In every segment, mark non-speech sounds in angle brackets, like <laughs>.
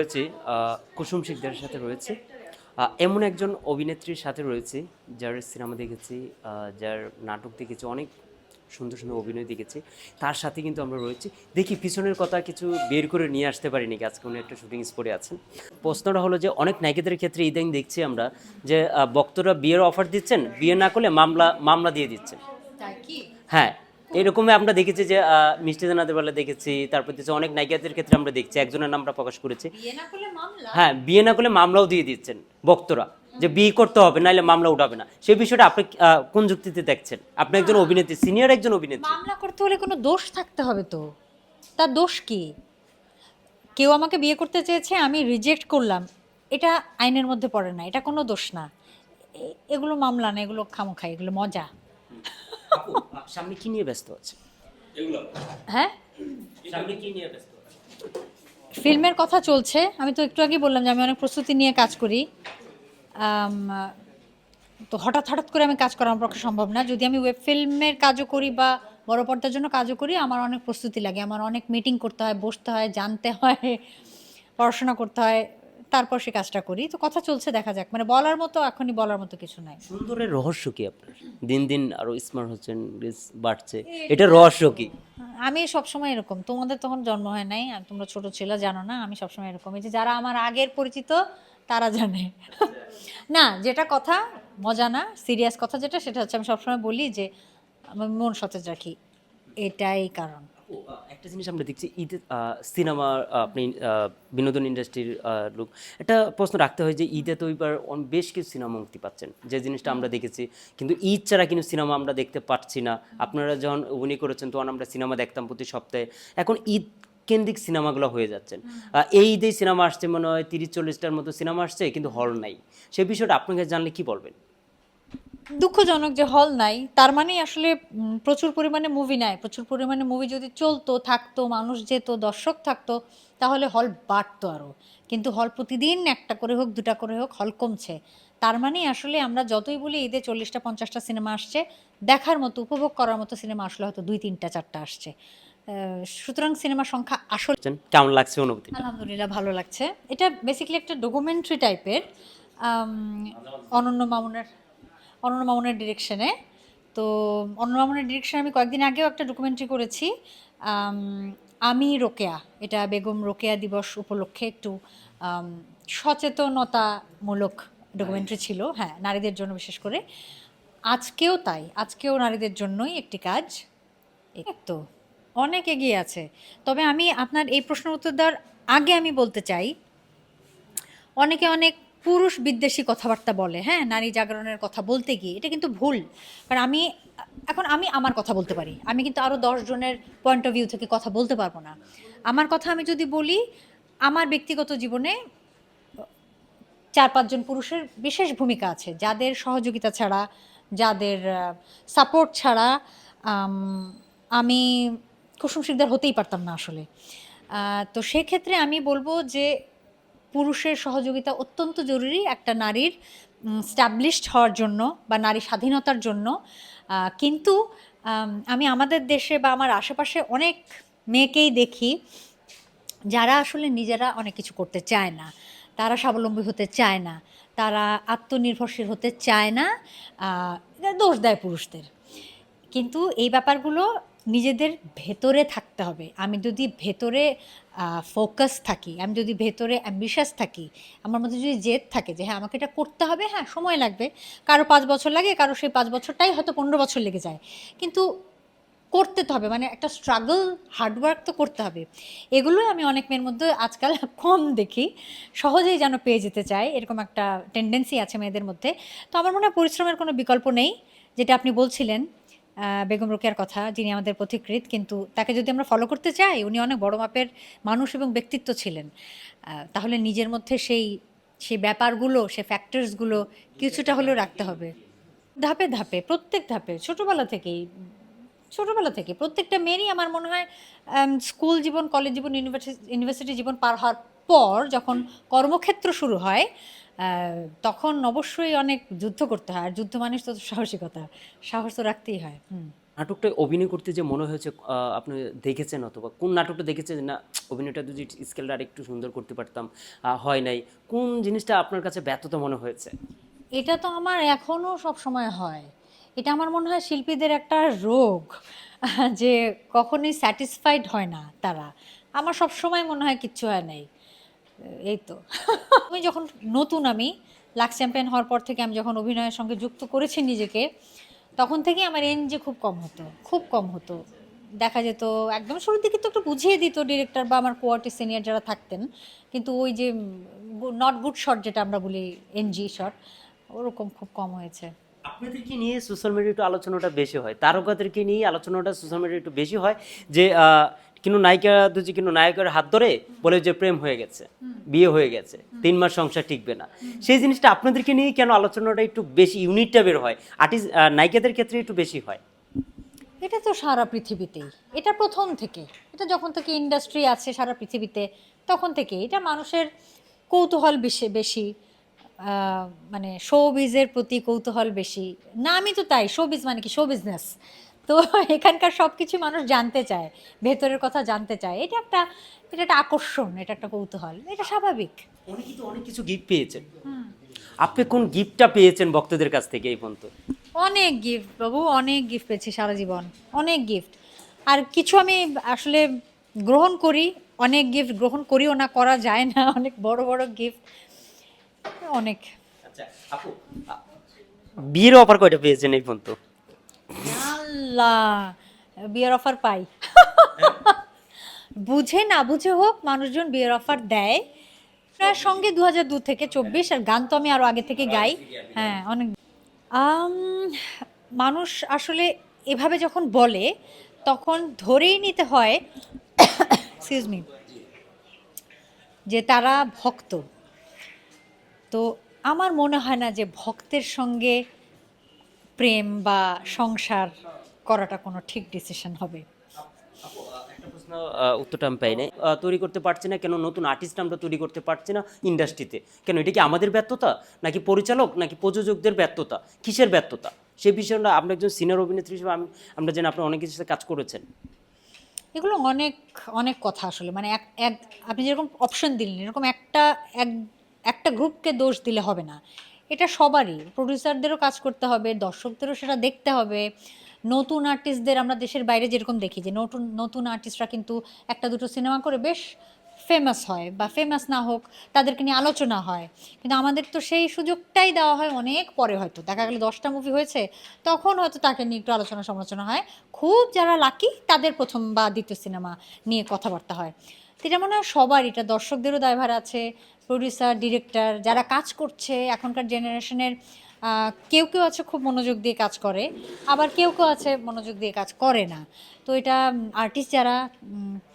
রয়েছে কুসুম শিকদারের সাথে রয়েছে। এমন একজন অভিনেত্রীর সাথে রয়েছে যার সিনেমা দেখেছি যার নাটক দেখেছি অনেক সুন্দর সুন্দর অভিনয় দেখেছি। তার সাথে কিন্তু আমরা রয়েছি। দেখি পিছনের কথা কিছু বের করে নিয়ে আসতে পারিনি আজকে উনি একটা শুটিং স্পটে আছেন। প্রশ্নটা হলো যে অনেক নায়িকাদের ক্ষেত্রে ইদানিং দেখছি আমরা যে বক্তরা বিয়ের অফার দিচ্ছেন বিয়ে না করলে মামলা মামলা দিয়ে দিচ্ছেন। হ্যাঁ এরকমই আমরা দেখেছি যে মিষ্টি জানাতে বেলা দেখেছি তারপর দেখছি অনেক নায়িকাদের ক্ষেত্রে আমরা দেখছি একজনের নামটা প্রকাশ করেছি। হ্যাঁ বিয়ে না করলে মামলাও দিয়ে দিচ্ছেন বক্তরা যে বিয়ে করতে হবে নাহলে মামলা উঠাবে না। সেই বিষয়টা আপনি কোন যুক্তিতে দেখছেন? আপনি একজন অভিনেত্রী সিনিয়র একজন অভিনেত্রী। মামলা করতে হলে কোনো দোষ থাকতে হবে তো। তার দোষ কি? কেউ আমাকে বিয়ে করতে চেয়েছে আমি রিজেক্ট করলাম। এটা আইনের মধ্যে পড়ে না এটা কোনো দোষ না। এগুলো মামলা না এগুলো খামোখা এগুলো মজা। সামনে কি নিয়ে ব্যস্ত আছে? হ্যাঁ? সামনে কি নিয়ে ব্যস্ত ফিল্মের কথা চলছে। আমি তো একটু আগে বললাম যে আমি অনেক প্রস্তুতি নিয়ে কাজ করি। তো হঠাৎ হঠাৎ করে আমি কাজ করা আমার পক্ষে সম্ভব না। যদি আমি ওয়েব ফিল্মের কাজও করি বা বড় পর্দার জন্য কাজও করি আমার অনেক প্রস্তুতি লাগে। আমার অনেক মিটিং করতে হয় বসতে হয় জানতে হয় পড়াশোনা করতে হয়। তারপর সে কাজটা করি। তো কথা চলছে দেখা যাক। মানে বলার মতো এখনই বলার মতো কিছু নাই। সুন্দরের রহস্য কি আপনার? দিন দিন আরও স্মার্ট হচ্ছেন বাড়ছে। এটা রহস্য কি? আমি সবসময় এরকম। তোমাদের তখন জন্ম হয় নাই আর তোমরা ছোট ছিল জানো না আমি সবসময় এরকম। এই যে যারা আমার আগের পরিচিত তারা জানে। <laughs> না যেটা কথা মজা না সিরিয়াস কথা যেটা সেটা হচ্ছে আমি সবসময় বলি যে আমি মন সতেজ রাখি। এটাই কারণ। আহ, একটা জিনিস আমরা দেখছি ঈদে সিনেমা আপনি বিনোদন ইন্ডাস্ট্রির লোক। একটা প্রশ্ন রাখতে হয় যে ঈদে তো এবার অন- বেশ কিছু সিনেমা মুক্তি পাচ্ছেন। যে জিনিসটা আমরা দেখেছি কিন্তু ঈদ ছাড়া কিন্তু সিনেমা আমরা দেখতে পাচ্ছি না। আপনারা যখন অভিনয় করেছেন তখন আমরা সিনেমা দেখতাম প্রতি সপ্তাহে। এখন ঈদ কেন্দ্রিক সিনেমাগুলো হয়ে যাচ্ছেন এই ঈদে সিনেমা আসছে মনে হয় তিরিশ চল্লিশটার মতো সিনেমা আসছে কিন্তু হল নাই। সেই বিষয়টা আপনাকে জানলে কি বলবেন? দুঃখজনক যে হল নাই তার মানে আসলে প্রচুর পরিমাণে মুভি নাই। প্রচুর পরিমাণে মুভি যদি চলতো থাকতো মানুষ যেত দর্শক থাকতো তাহলে হল বাড়তো আরও কিন্তু হল প্রতিদিন একটা করে হোক দুটা করে হোক হল কমছে। তার মানে আসলে আমরা যতই বলি ঈদে চল্লিশটা পঞ্চাশটা সিনেমা আসছে দেখার মতো উপভোগ করার মতো সিনেমা আসলে হয়তো দুই তিনটা চারটা আসছে। সুতরাং সিনেমার সংখ্যা আসলে কেমন লাগছে অনুভূতি? আলহামদুলিল্লাহ ভালো লাগছে। এটা বেসিক্যালি একটা ডকুমেন্টারি টাইপের অনন্য মামুনের অনন্য মামুনের ডিরেকশনে তো অনন্য মামুনের ডিরেকশনে আমি কয়েকদিন আগেও একটা ডকুমেন্টারি করেছি আমি রোকেয়া এটা বেগম রোকেয়া দিবস উপলক্ষে একটু সচেতনতামূলক ডকুমেন্টারি ছিল হ্যাঁ নারীদের জন্য বিশেষ করে। আজকেও তাই আজকেও নারীদের জন্যই একটি কাজ। তো অনেক এগিয়ে আছে। তবে আমি আপনার এই প্রশ্ন উত্তর দেওয়ার আগে আমি বলতে চাই অনেকে অনেক পুরুষ বিদ্বেষী কথাবার্তা বলে হ্যাঁ? নারী জাগরণের কথা বলতে গিয়ে, এটা কিন্তু ভুল। কারণ আমি, এখন আমি আমার কথা বলতে পারি। আমি কিন্তু আরও জনের পয়েন্ট অফ ভিউ থেকে কথা বলতে পারব না। আমার কথা আমি যদি বলি, আমার ব্যক্তিগত জীবনে চার পাঁচজন পুরুষের বিশেষ ভূমিকা আছে। যাদের সহযোগিতা ছাড়া, যাদের সাপোর্ট ছাড়া, আমি কুসুম শিকদার হতেই পারতাম না আসলে। তো সেক্ষেত্রে আমি বলব যে পুরুষের সহযোগিতা অত্যন্ত জরুরি একটা নারীর স্ট্যাবলিশড হওয়ার জন্য বা নারী স্বাধীনতার জন্য। কিন্তু, আমি আমাদের দেশে বা আমার আশেপাশে অনেক মেয়েকেই দেখি যারা আসলে নিজেরা অনেক কিছু করতে চায় না। তারা স্বাবলম্বী হতে চায় না। তারা আত্মনির্ভরশীল হতে চায় না। দোষ দেয় পুরুষদের। কিন্তু এই ব্যাপারগুলো নিজেদের ভেতরে থাকতে হবে। আমি যদি ভেতরে ফোকাস থাকি, আমি যদি ভেতরে অ্যাম্বিশাস থাকি, আমার মধ্যে যদি জেদ থাকে যে হ্যাঁ আমাকে এটা করতে হবে হ্যাঁ সময় লাগবে। কারও পাঁচ বছর লাগে, কারও সেই পাঁচ বছরটাই হয়তো পনেরো বছর লেগে যায়। কিন্তু করতে তো হবে মানে একটা স্ট্রাগল হার্ডওয়ার্ক তো করতে হবে। এগুলোই আমি অনেক মেয়ের মধ্যে আজকাল কম দেখি। সহজেই যেন পেয়ে যেতে চায় এরকম একটা টেন্ডেন্সি আছে মেয়েদের মধ্যে। তো আমার মনে হয় পরিশ্রমের কোনো বিকল্প নেই, যেটা আপনি বলছিলেন। বেগম রোকেয়ার কথা, যিনি আমাদের পথিকৃত কিন্তু তাকে যদি আমরা ফলো করতে চাই, উনি অনেক বড় মাপের মানুষ এবং ব্যক্তিত্ব ছিলেন। তাহলে নিজের মধ্যে সেই সেই ব্যাপারগুলো, সেই ফ্যাক্টরসগুলো কিছুটা হলেও রাখতে হবে। ধাপে ধাপে, প্রত্যেক ধাপে, ছোটোবেলা থেকেই, ছোটোবেলা থেকে প্রত্যেকটা মেয়েরই আমার মনে হয় স্কুল জীবন কলেজ জীবন ইউনিভার্সিটি ইউনিভার্সিটি জীবন পার হওয়ার পর যখন কর্মক্ষেত্র শুরু হয় তখন অবশ্যই অনেক যুদ্ধ করতে হয়। আর যুদ্ধ মানুষ তো সাহসিকতা। সাহস তো রাখতেই হয়। হুম। নাটকটা অভিনয় করতে যে মনে হয়েছে আপনি দেখেছেন অথবা কোন নাটকটা দেখেছেন না অভিনয়টা যদি স্কেলটা আরেকটু সুন্দর করতে পারতাম হয় নাই। কোন জিনিসটা আপনার কাছে ব্যর্থতা মনে হয়েছে? এটা তো আমার এখনও সব সময় হয়। এটা আমার মনে হয় শিল্পীদের একটা রোগ যে কখনোই স্যাটিসফাইড হয় না তারা। আমার সব সময় মনে হয় কিচ্ছু হয় নাই। এই তো। আমি যখন নতুন আমি, লাক্স চ্যাম্পিয়ন হওয়ার পর থেকে আমি যখন অভিনয়ের সঙ্গে যুক্ত করেছি নিজেকে, তখন থেকে আমার এনজি খুব কম হতো, খুব কম হতো। দেখা যেত, একদম শুরুর দিকে তো একটু বুঝিয়ে দিত ডিরেক্টর বা আমার কোয়ার্টি সিনিয়র যারা থাকতেন, কিন্তু ওই যে নট গুড শট যেটা আমরা বলি এনজি শট ওরকম খুব কম হয়েছে। আপনাদেরকে নিয়ে সোশ্যাল মিডিয়া একটু আলোচনাটা বেশি হয়? তারকাদেরকে নিয়ে আলোচনাটা সোশ্যাল মিডিয়া একটু বেশি হয়? যে কিন্তু নায়িকা দুজি কিন্তু নায়কের হাত ধরে বলে যে প্রেম হয়ে গেছে, বিয়ে হয়ে গেছে, তিন মাস সংসার টিকবে না। সেই জিনিসটা আপনাদেরকে নিয়ে কেন আলোচনাটা একটু বেশি ইউনিটটা বের হয়? আর্টিস্ট নায়িকাদের ক্ষেত্রে একটু বেশি হয়। এটা তো সারা পৃথিবীতেই। এটা প্রথম থেকে। এটা যখন থেকে ইন্ডাস্ট্রি আছে সারা পৃথিবীতে, তখন থেকে। এটা মানুষের কৌতূহল বেশি বেশি মানে শোবিজের প্রতি কৌতূহল বেশি। না, আমি তো তাই। শোবিজ মানে কি? শো বিজনেস তো এখানকার সব কিছু মানুষ জানতে চায় ভেতরের কথা জানতে চায়। এটা একটা এটা একটা আকর্ষণ এটা একটা কৌতূহল এটা স্বাভাবিক। উনি কিন্তু অনেক কিছু গিফট পেয়েছেন। আপনি কোন গিফটটা পেয়েছেন ভক্তদের কাছ থেকে এই পর্যন্ত? অনেক গিফট বাবু অনেক গিফট পেয়েছি সারা জীবন অনেক গিফট আর কিছু আমি আসলে গ্রহণ করি অনেক গিফট গ্রহণ করিও না করা যায় না অনেক বড় বড় গিফট অনেক। আচ্ছা আপু বিয়ের অফার কয়টা পেয়েছেন এই পর্যন্ত? আল্লাহ বিয়ের অফার পাই। বুঝে না বুঝে হোক মানুষজন বিয়ের অফার দেয়। প্রায় সঙ্গে দু হাজার দু থেকে চব্বিশ আর গান তো আমি আরও আগে থেকে গাই। হ্যাঁ অনেক। মানুষ আসলে এভাবে যখন বলে তখন ধরেই নিতে হয় এক্সকিউজ মি যে তারা ভক্ত। তো আমার মনে হয় না যে ভক্তের সঙ্গে প্রেম বা সংসার করাটা কোনো ঠিক ডিসিশন হবে। একটা প্রশ্ন উত্তরটা আমি পাই নাই। তৈরি করতে পারছি না কেন? নতুন আর্টিস্ট আমরা তৈরি করতে পারছি না ইন্ডাস্ট্রিতে কেন এটা কি আমাদের ব্যর্থতা? নাকি পরিচালক নাকি প্রযোজকদের ব্যর্থতা? কিসের ব্যর্থতা? সেই বিষয়টা আপনি একজন সিনিয়র অভিনেত্রী হিসেবে আমি আমরা জানি আপনি অনেক কিছুর সাথে কাজ করেছেন। এগুলো অনেক অনেক কথা আসলে। মানে এক এক আপনি যেরকম অপশন দিলেন এরকম একটা এক একটা গ্রুপকে দোষ দিলে হবে না। এটা সবারই। প্রডিউসারদেরও কাজ করতে হবে দর্শকদেরও সেটা দেখতে হবে। নতুন আর্টিস্টদের আমরা দেশের বাইরে যেরকম দেখি যে নতুন নতুন আর্টিস্টরা কিন্তু একটা দুটো সিনেমা করে বেশ ফেমাস হয় বা ফেমাস না হোক, তাদেরকে নিয়ে আলোচনা হয়। কিন্তু আমাদের তো সেই সুযোগটাই দেওয়া হয় অনেক পরে হয়তো। দেখা গেলো দশটা মুভি হয়েছে, তখন হয়তো তাকে নিয়ে একটু আলোচনা সমালোচনা হয়। খুব যারা লাকি তাদের প্রথম বা দ্বিতীয় সিনেমা নিয়ে কথাবার্তা হয়। এটা মনে হয় সবার, এটা দর্শকদেরও দায়ভার আছে প্রডিউসার ডিরেক্টর যারা কাজ করছে এখনকার জেনারেশনের কেউ কেউ আছে খুব মনোযোগ দিয়ে কাজ করে, আবার কেউ কেউ আছে মনোযোগ দিয়ে কাজ করে না। তো এটা আর্টিস্ট যারা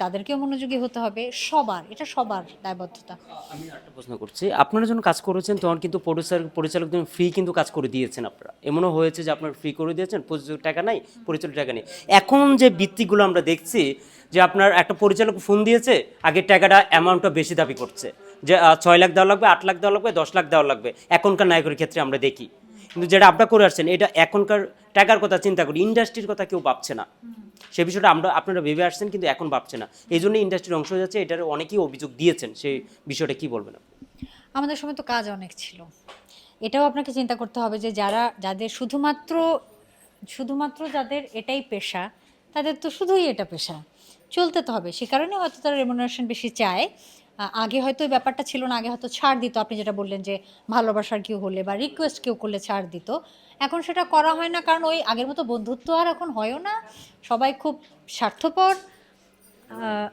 তাদেরকেও মনোযোগী হতে হবে, সবার, এটা সবার দায়বদ্ধতা। আমি একটা প্রশ্ন করছি, আপনারা যখন কাজ করেছেন, তখন কিন্তু প্রডিউসার পরিচালকদের ফ্রি কিন্তু কাজ করে দিয়েছেন আপনারা। এমনও হয়েছে যে আপনারা ফ্রি করে দিয়েছেন, প্রযোজক টাকা নাই, পরিচালক টাকা নেই। এখন যে বৃত্তিগুলো আমরা দেখছি, যে আপনার একটা পরিচালক ফোন দিয়েছে, আগের টাকাটা অ্যামাউন্টটা বেশি দাবি করছে। যে ছয় লাখ দেওয়া লাগবে, আট লাখ দেওয়া লাগবে, দশ লাখ দেওয়া লাগবে। এখনকার নায়কের ক্ষেত্রে আমরা দেখি। কিন্তু যেটা আপনারা করে আসছেন এটা এখনকার টাকার কথা চিন্তা করি ইন্ডাস্ট্রির কথা কেউ ভাবছে না। সে বিষয়টা আমরা আপনারা ভেবে আসছেন কিন্তু এখন ভাবছে না। এই জন্য ইন্ডাস্ট্রির অংশ যাচ্ছে এটার অনেকেই অভিযোগ দিয়েছেন সেই বিষয়টা কি বলবেন আমাদের সময় তো কাজ অনেক ছিল। এটাও আপনাকে চিন্তা করতে হবে যে যারা যাদের শুধুমাত্র শুধুমাত্র যাদের এটাই পেশা তাদের তো শুধুই এটা পেশা। চলতে তো হবে সে কারণে হয়তো তারা রেমুনারেশন বেশি চায়। আগে হয়তো ব্যাপারটা ছিল না, আগে হয়তো ছাড় দিত। আপনি যেটা বললেন যে ভালোবাসার কেউ হলে বা রিকোয়েস্ট কেউ করলে ছাড় দিত। এখন সেটা করা হয় না, কারণ ওই আগের মতো বন্ধুত্ব আর এখন হয়ও না। সবাই খুব স্বার্থপর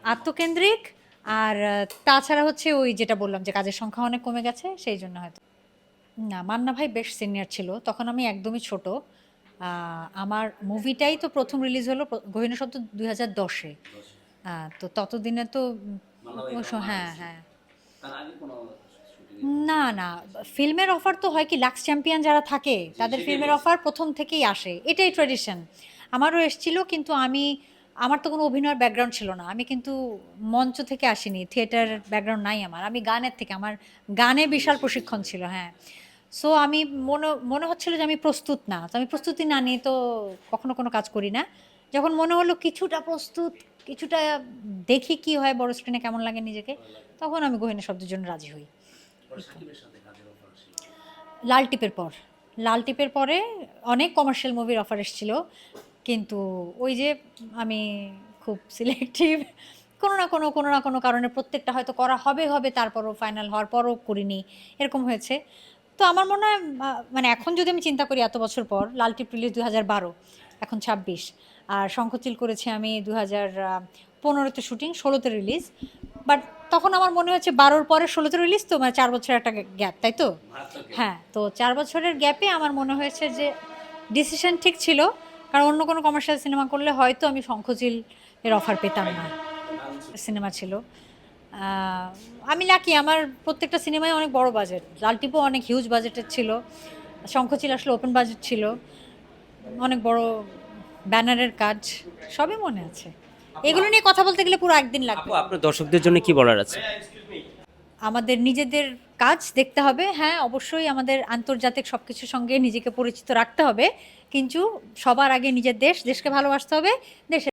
আত্মকেন্দ্রিক আর তাছাড়া হচ্ছে ওই যেটা বললাম যে কাজের সংখ্যা অনেক কমে গেছে, সেই জন্য হয়তো। না, মান্না ভাই বেশ সিনিয়র ছিল, তখন আমি একদমই ছোট। আমার মুভিটাই তো প্রথম রিলিজ হলো প্র- শব্দ দুই হাজার দশে। তো ততদিনে তো হ্যাঁ হ্যাঁ। না না ফিল্মের অফার তো হয় কি লাক্স চ্যাম্পিয়ন যারা থাকে তাদের ফিল্মের অফার প্রথম থেকেই আসে। এটাই ট্রেডিশন আমারও এসছিল কিন্তু আমি আমার তো কোনো অভিনয়ের ব্যাকগ্রাউন্ড ছিল না। আমি কিন্তু মঞ্চ থেকে আসিনি থিয়েটার ব্যাকগ্রাউন্ড নাই আমার। আমি গানের থেকে আমার গানে বিশাল প্রশিক্ষণ ছিল হ্যাঁ। সো আমি মনে মনে হচ্ছিল যে আমি প্রস্তুত না। তো আমি প্রস্তুতি না নিয়ে তো কখনো কোনো কাজ করি না। যখন মনে হলো কিছুটা প্রস্তুত কিছুটা দেখি কি হয় বড় স্ক্রিনে কেমন লাগে নিজেকে তখন আমি গহিনী শব্দের জন্য রাজি হই। লাল টিপের পর। লাল টিপের পরে অনেক কমার্শিয়াল মুভির অফার এসেছিল কিন্তু ওই যে আমি খুব সিলেক্টিভ কোনো না কোনো কোনো না কোনো কারণে প্রত্যেকটা হয়তো করা হবে হবে তারপরও ফাইনাল হওয়ার পরও করিনি এরকম হয়েছে। তো আমার মনে হয় মানে এখন যদি আমি চিন্তা করি এত বছর পর লাল টিপ রিলিজ দু হাজার বারো এখন ছাব্বিশ আর শঙ্খচিল করেছি আমি দু হাজার পনেরোতে শুটিং ষোলোতে রিলিজ বাট তখন আমার মনে হচ্ছে বারোর পরে ষোলোতে রিলিজ তো মানে চার বছরের একটা গ্যাপ তাই তো? হ্যাঁ তো চার বছরের গ্যাপে আমার মনে হয়েছে যে ডিসিশন ঠিক ছিল কারণ অন্য কোনো কমার্শিয়াল সিনেমা করলে হয়তো আমি শঙ্খচিল এর অফার পেতাম না। সিনেমা ছিল। আমি লাকি আমার প্রত্যেকটা সিনেমায় অনেক বড় বাজেট লালটিপও অনেক হিউজ বাজেটের ছিল। শঙ্খচিল আসলে ওপেন বাজেট ছিল। অনেক বড় ব্যানারের কাজ সবই মনে আছে। এগুলো নিয়ে কথা বলতে গেলে পুরো একদিন লাগবে। আপু আপনার দর্শকদের জন্য কি বলার আছে? আমাদের নিজেদের কাজ দেখতে হবে হ্যাঁ অবশ্যই আমাদের আন্তর্জাতিক সব কিছুর সঙ্গে নিজেকে পরিচিত রাখতে হবে কিন্তু সবার আগে নিজের দেশ দেশকে ভালোবাসতে হবে দেশের